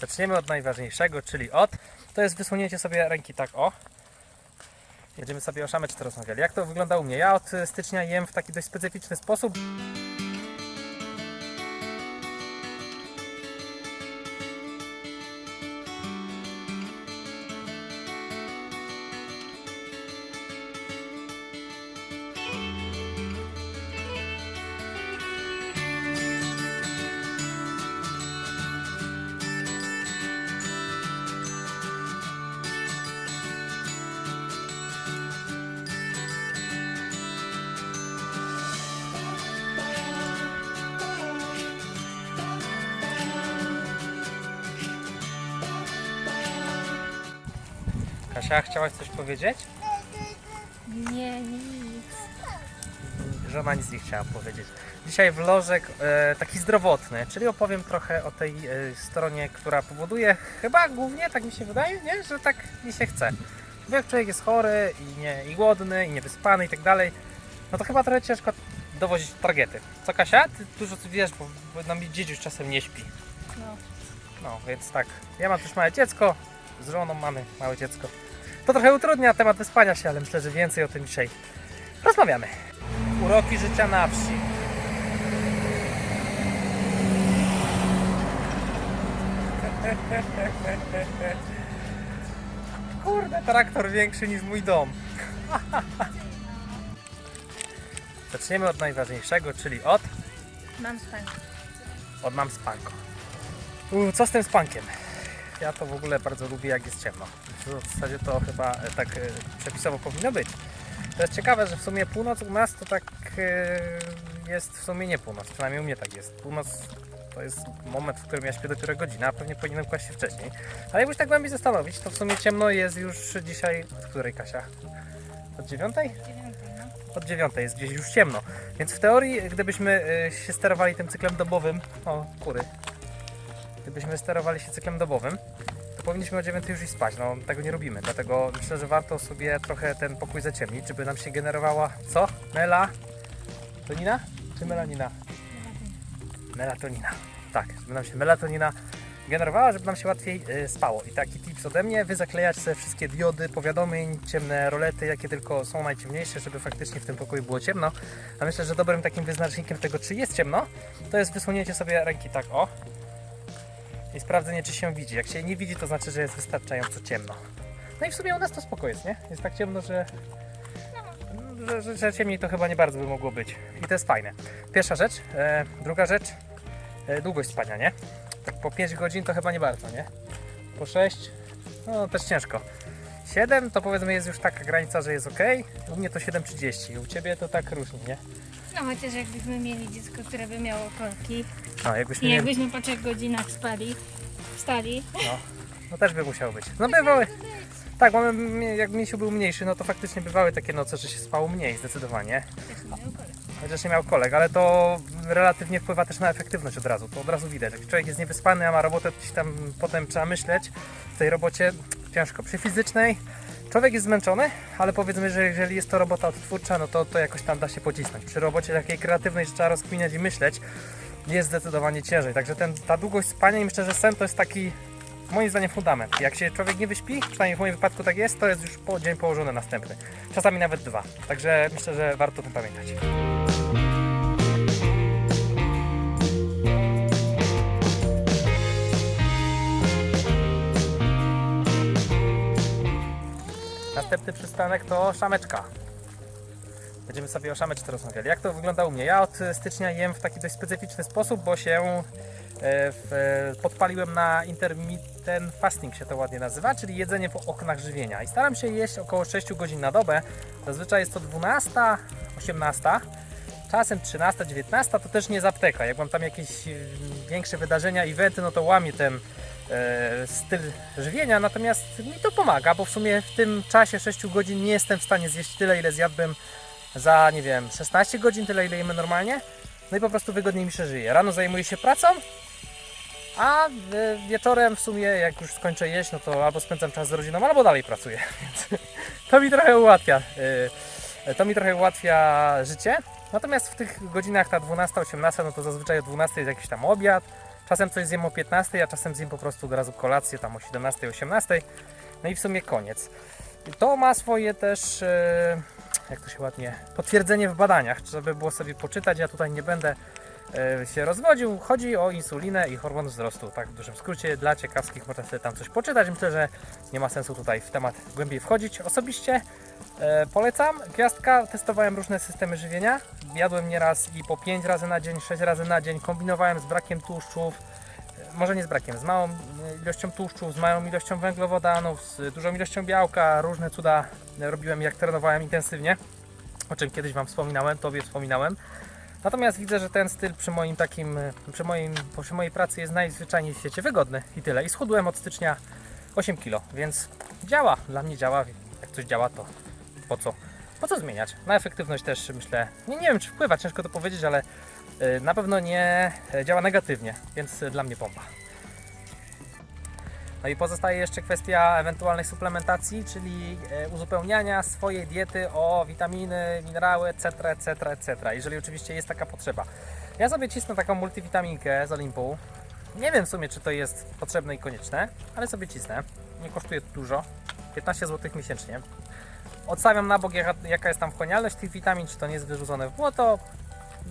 Zaczniemy od najważniejszego, czyli od. To jest wysunięcie sobie ręki tak o. Będziemy sobie o szameczce rozmawiali. Jak to wygląda u mnie? Ja od stycznia jem w taki dość specyficzny sposób. Kasia, chciałaś coś powiedzieć? Nie, nic. Żona nic nie chciała powiedzieć. Dzisiaj vlożek e, taki zdrowotny, czyli opowiem trochę o tej e, stronie, która powoduje, chyba głównie, tak mi się wydaje, nie? że tak mi się chce. Bo jak człowiek jest chory i, nie, i głodny, i niewyspany i tak dalej, no to chyba trochę ciężko dowozić targety. Co Kasia? Ty dużo tu wiesz, bo, bo nam dziedziuś czasem nie śpi. No. No, więc tak. Ja mam też małe dziecko, z żoną mamy małe dziecko. To trochę utrudnia temat wyspania się, ale myślę, że więcej o tym dzisiaj rozmawiamy. Uroki życia na wsi. Kurde, traktor większy niż mój dom. Zaczniemy od najważniejszego, czyli od, Mam spać. od mam spanko. U, Co z tym spankiem? Ja to w ogóle bardzo lubię jak jest ciemno. W zasadzie to chyba e, tak e, przepisowo powinno być. To jest ciekawe, że w sumie północ u nas to tak e, jest w sumie nie północ, przynajmniej u mnie tak jest. Północ to jest moment, w którym ja śpię dopiero godzinę, a pewnie powinienem kłaść się wcześniej. Ale jakbyś tak głębiej zastanowić, to w sumie ciemno jest już dzisiaj, od której Kasia? Od dziewiątej? Dziewiątej, no. od 9 jest gdzieś już ciemno. Więc w teorii, gdybyśmy się sterowali tym cyklem dobowym, o kury, gdybyśmy sterowali się cyklem dobowym, to powinniśmy o 9 już iść spać. No tego nie robimy, dlatego myślę, że warto sobie trochę ten pokój zaciemnić, żeby nam się generowała co? Mela? Tonina? Czy melanina? Melatonina. Tak, żeby nam się melatonina generowała, żeby nam się łatwiej y, spało. I taki tips ode mnie, wy zaklejać sobie wszystkie diody, powiadomień, ciemne rolety, jakie tylko są najciemniejsze, żeby faktycznie w tym pokoju było ciemno. A myślę, że dobrym takim wyznacznikiem tego, czy jest ciemno, to jest wysunięcie sobie ręki tak o i sprawdzenie, czy się widzi. Jak się nie widzi, to znaczy, że jest wystarczająco ciemno. No i w sumie u nas to spoko jest, nie? Jest tak ciemno, że, że, że, że ciemniej to chyba nie bardzo by mogło być. I to jest fajne. Pierwsza rzecz. E, druga rzecz, e, długość spania, nie? Tak po 5 godzin to chyba nie bardzo, nie? Po 6, no też ciężko. 7 to powiedzmy jest już taka granica, że jest ok. U mnie to 7,30. U Ciebie to tak różni, nie? No chociaż jakbyśmy mieli dziecko, które by miało kolki No, jakbyśmy i nie... jakbyśmy po trzech godzinach spali, wstali, No, no też by musiało być. No bywały. Tak, mamy, jak misiu był mniejszy, no to faktycznie bywały takie noce, że się spało mniej zdecydowanie. też nie miał kolek. Chociaż nie miał kolek, ale to relatywnie wpływa też na efektywność od razu. To od razu widać. Jak człowiek jest niewyspany, a ma robotę, to tam potem trzeba myśleć w tej robocie ciężko. Przy fizycznej człowiek jest zmęczony, ale powiedzmy, że jeżeli jest to robota odtwórcza, no to, to jakoś tam da się pocisnąć. Przy robocie takiej kreatywnej, że trzeba rozkminiać i myśleć, jest zdecydowanie ciężej. Także ten, ta długość spania i myślę, że sen to jest taki moim zdaniem fundament. Jak się człowiek nie wyśpi, przynajmniej w moim wypadku tak jest, to jest już po dzień położony następny. Czasami nawet dwa. Także myślę, że warto o tym pamiętać. Następny przystanek to szameczka. Będziemy sobie o szameczce rozmawiali. Jak to wygląda u mnie? Ja od stycznia jem w taki dość specyficzny sposób, bo się e, w, e, podpaliłem na intermittent fasting się to ładnie nazywa, czyli jedzenie w oknach żywienia. I staram się jeść około 6 godzin na dobę. Zazwyczaj jest to 12, 18, czasem 13, 19, to też nie z apteka. Jak mam tam jakieś e, większe wydarzenia, eventy, no to łamię ten e, styl żywienia, natomiast mi to pomaga, bo w sumie w tym czasie 6 godzin nie jestem w stanie zjeść tyle, ile zjadłbym za, nie wiem, 16 godzin, tyle ile jemy normalnie. No i po prostu wygodniej mi się żyje. Rano zajmuję się pracą, a e, wieczorem w sumie jak już skończę jeść, no to albo spędzam czas z rodziną, albo dalej pracuję. Więc to mi trochę ułatwia. e, To mi trochę ułatwia życie. Natomiast w tych godzinach ta 12-18, no to zazwyczaj o 12 jest jakiś tam obiad, Czasem coś zjem o 15, a czasem zjem po prostu od razu kolację tam o 17, 18. No i w sumie koniec. To ma swoje też, e, jak to się ładnie, potwierdzenie w badaniach, żeby było sobie poczytać. Ja tutaj nie będę e, się rozwodził. Chodzi o insulinę i hormon wzrostu. Tak w dużym skrócie, dla ciekawskich można sobie tam coś poczytać. Myślę, że nie ma sensu tutaj w temat głębiej wchodzić. Osobiście e, polecam. Gwiazdka, testowałem różne systemy żywienia. Jadłem nieraz i po 5 razy na dzień, 6 razy na dzień. Kombinowałem z brakiem tłuszczów. E, Może nie z brakiem, z małą e, ilością tłuszczów, z małą ilością węglowodanów, z dużą ilością białka. Różne cuda robiłem jak trenowałem intensywnie. O czym kiedyś Wam wspominałem, Tobie wspominałem. Natomiast widzę, że ten styl przy moim takim, przy, moim, przy mojej pracy jest najzwyczajniej w świecie wygodny i tyle. I schudłem od stycznia 8 kg, więc działa, dla mnie działa. Jak coś działa, to po co? Po co zmieniać? Na efektywność też myślę, nie, nie wiem czy wpływa, ciężko to powiedzieć, ale e, na pewno nie e, działa negatywnie, więc e, dla mnie pompa. No i pozostaje jeszcze kwestia ewentualnej suplementacji, czyli uzupełniania swojej diety o witaminy, minerały, etc., etc., etc. Jeżeli oczywiście jest taka potrzeba. Ja sobie cisnę taką multivitaminkę z Olimpu. Nie wiem w sumie, czy to jest potrzebne i konieczne, ale sobie cisnę. Nie kosztuje dużo. 15 zł miesięcznie. Odstawiam na bok, jaka, jest tam wchłanialność tych witamin, czy to nie jest wyrzucone w błoto.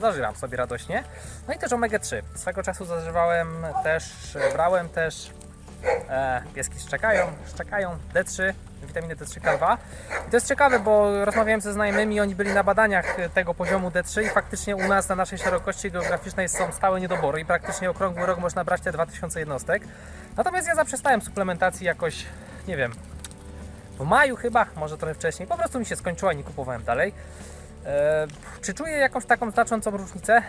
Zażywam sobie radośnie. No i też omega 3. Swego czasu zażywałem też, brałem też e, pieski szczekają, szczekają D3, witaminy D3, K2. I to jest ciekawe, bo rozmawiałem ze znajomymi, oni byli na badaniach tego poziomu D3 i faktycznie u nas na naszej szerokości geograficznej są stałe niedobory i praktycznie okrągły rok można brać te 2000 jednostek. Natomiast ja zaprzestałem suplementacji jakoś, nie wiem, w maju chyba, może trochę wcześniej. Po prostu mi się skończyła i nie kupowałem dalej. E, czy czuję jakąś taką znaczącą różnicę?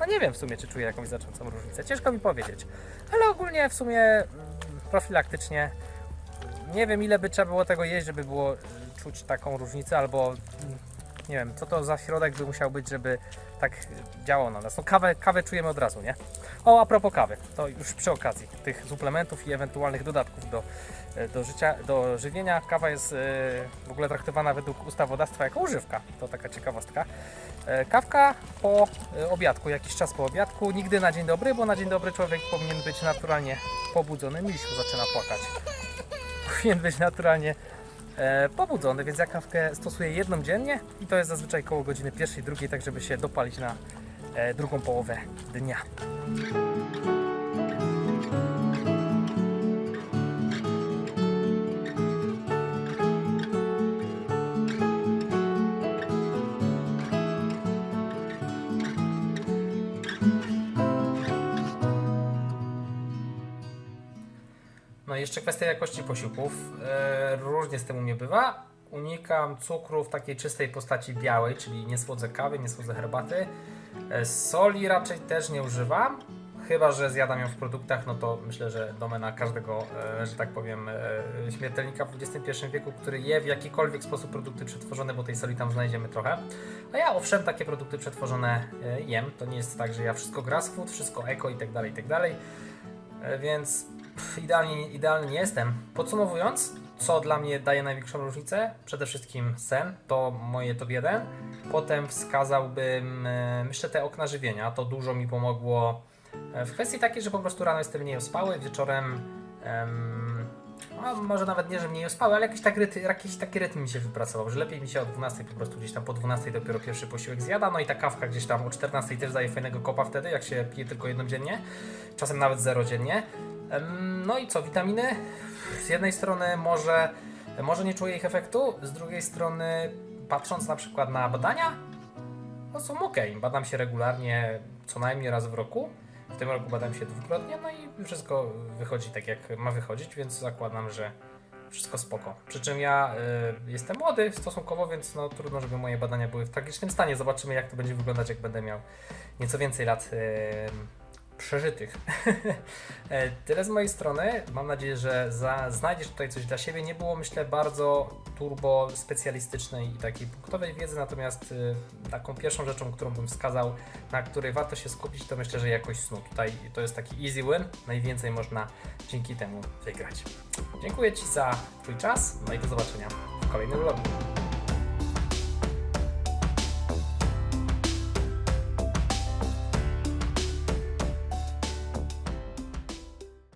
No nie wiem w sumie, czy czuję jakąś znaczącą różnicę. Ciężko mi powiedzieć. Ale ogólnie w sumie mm, profilaktycznie nie wiem ile by trzeba było tego jeść, żeby było y, czuć taką różnicę, albo mm, nie wiem, co to za środek by musiał być, żeby tak działał na nas. No kawę, kawę czujemy od razu, nie? O, a propos kawy, to już przy okazji tych suplementów i ewentualnych dodatków do, y, do życia, do żywienia. Kawa jest y, w ogóle traktowana według ustawodawstwa jako używka. To taka ciekawostka. E, Kawka po e, obiadku, jakiś czas po obiadku, nigdy na dzień dobry, bo na dzień dobry człowiek powinien być naturalnie pobudzony. Misiu zaczyna płakać. Powinien być naturalnie e, pobudzony, więc ja kawkę stosuję jedną dziennie i to jest zazwyczaj koło godziny pierwszej, drugiej, tak żeby się dopalić na e, drugą połowę dnia. Jeszcze kwestia jakości posiłków. E, różnie z tym u mnie bywa. Unikam cukru w takiej czystej postaci białej, czyli nie słodzę kawy, nie słodzę herbaty. E, soli raczej też nie używam. Chyba, że zjadam ją w produktach, no to myślę, że domena każdego, e, że tak powiem, śmiertelnika w XXI wieku, który je w jakikolwiek sposób produkty przetworzone, bo tej soli tam znajdziemy trochę. A ja owszem, takie produkty przetworzone jem. To nie jest tak, że ja wszystko grass food, wszystko eko i tak dalej, i tak dalej. Więc idealnie, idealnie nie jestem. Podsumowując, co dla mnie daje największą różnicę? Przede wszystkim sen, to moje top 1. Potem wskazałbym, e, myślę, te okna żywienia. To dużo mi pomogło e, w kwestii takiej, że po prostu rano jestem mniej ospały, wieczorem em, może nawet nie, że mniej ospały, ale jakiś, tak ryty, jakiś taki rytm mi się wypracował, że lepiej mi się o 12 po prostu gdzieś tam po 12 dopiero pierwszy posiłek zjada, no i ta kawka gdzieś tam o 14 też daje fajnego kopa wtedy, jak się pije tylko jedną dziennie, czasem nawet zero dziennie. No i co, witaminy? Z jednej strony może, może nie czuję ich efektu, z drugiej strony patrząc na przykład na badania, no są ok. Badam się regularnie co najmniej raz w roku. W tym roku badam się dwukrotnie, no i wszystko wychodzi tak jak ma wychodzić, więc zakładam, że wszystko spoko. Przy czym ja y, jestem młody stosunkowo, więc no trudno, żeby moje badania były w tragicznym stanie. Zobaczymy jak to będzie wyglądać, jak będę miał nieco więcej lat y, przeżytych. Tyle z mojej strony. Mam nadzieję, że za, znajdziesz tutaj coś dla siebie. Nie było, myślę, bardzo turbo specjalistycznej i takiej punktowej wiedzy, natomiast y, taką pierwszą rzeczą, którą bym wskazał, na której warto się skupić, to myślę, że jakość snu. Tutaj to jest taki easy win. Najwięcej można dzięki temu wygrać. Dziękuję Ci za Twój czas, no i do zobaczenia w kolejnym vlogu.